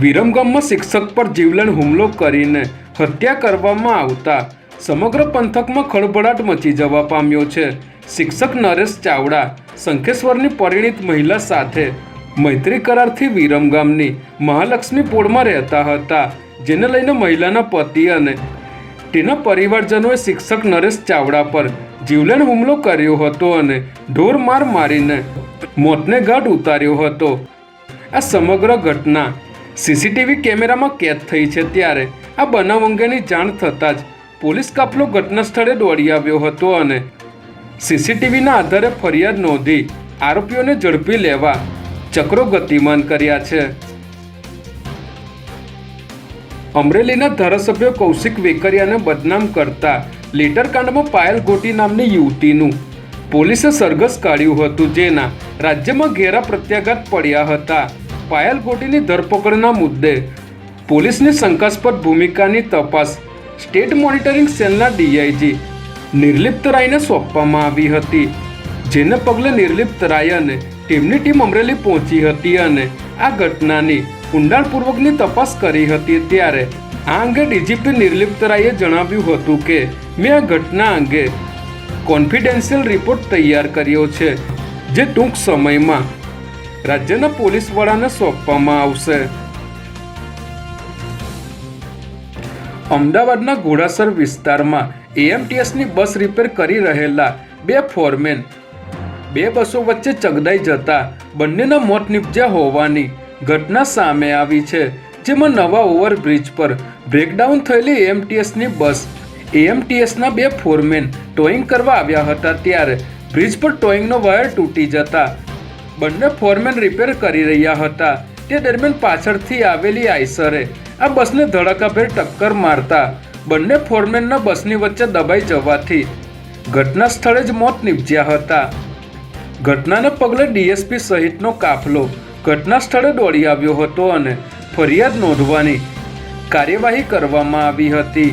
વિરમગામમાં શિક્ષક પર જીવલેણ હુમલો કરીને હત્યા કરવામાં આવતા સમગ્ર પંથકમાં ખળભળાટ મચી જવા પામ્યો છે. શિક્ષક નરેશ ચાવડા, શંખેશ્વરની પરિણીત મહિલા સાથે મૈત્રી કરારથી વિરમગામની મહાલક્ષ્મી પોળમાં રહેતા હતા, જેને લઈને મહિલાના પતિ અને તેના પરિવારજનોએ શિક્ષક નરેશ ચાવડા પર જીવલેણ હુમલો કર્યો હતો અને ઢોર માર મારીને મોતને ગાઢ ઉતાર્યો હતો. આ સમગ્ર ઘટના સીસીટીવી કેમેરામાં કેદ થઈ છે ત્યારે. આ બનાવ અંગેની જાણ થતાં જ પોલીસ કાફલો ઘટના સ્થળે દોડી આવ્યો હતો અને સીસીટીવીના આધારે ફરિયાદ નોંધી આરોપીઓને ઝડપી લેવા ચક્રો ગતિમાન કર્યા છે. અમરેલીના ધારાસભ્ય કૌશિક વેકરિયાને બદનામ કરતા લીટરકાંડમાં પાયલ ગોટી નામની યુવતીનું પોલીસે સરઘસ કાઢ્યું હતું, જેના રાજ્યમાં ઘેરા પ્રત્યાઘાત પડ્યા હતા. પાયલ ગોટીની ધરપકડના મુદ્દે પોલીસની શંકાસ્પદ ભૂમિકાની તપાસ સ્ટેટ મોનિટરિંગ સેલના ડીઆઈજી નિર્લિપ્ત રાયને સોંપવામાં આવી હતી, જેને પગલે નિર્લિપ્ત રાય અને ટીમની ટીમ અમરેલી પહોંચી હતી અને આ ઘટનાની ઊંડાણપૂર્વકની તપાસ કરી હતી ત્યારે આ અંગે ડીજીપી નિર્લિપ્ત રાયે જણાવ્યું હતું કે, મેં આ ઘટના અંગે કોન્ફિડેન્શિયલ રિપોર્ટ તૈયાર કર્યો છે, જે ટૂંક સમયમાં રાજ્યના પોલીસ વડાને સોંપવામાં આવશે. અમદાવાદના ઘોડાસર વિસ્તારમાં એએમટીએસની બસ રિપેર કરી રહેલા બે ફોરમેન બે બસો વચ્ચે ચગદાઈ જતા બંનેના મોત નીપજ્યા હોવાની ઘટના સામે આવી છે, જેમાં નવા ઓવરબ્રિજ પર બ્રેકડાઉન થયેલી એએમટીએસની બસ એએમટીએસના બે ફોરમેન ટોઈંગ કરવા આવ્યા હતા ત્યારે બ્રિજ પર ટોઈંગનો વાયર તૂટી જતા બંને ફોરમેન રિપેર કરી રહ્યા હતા. તે દરમિયાન પાછળથી આવેલી આઈસરે આ બસને ધડાકાભેર ટક્કર મારતા બંને ફોરમેનના બસની વચ્ચે દબાઈ જવાથી ઘટના સ્થળે જ મોત નીપજ્યા હતા. ઘટનાને પગલે ડીએસપી સહિતનો કાફલો ઘટના સ્થળે દોડી આવ્યો હતો અને ફરિયાદ નોંધવાની કાર્યવાહી કરવામાં આવી હતી.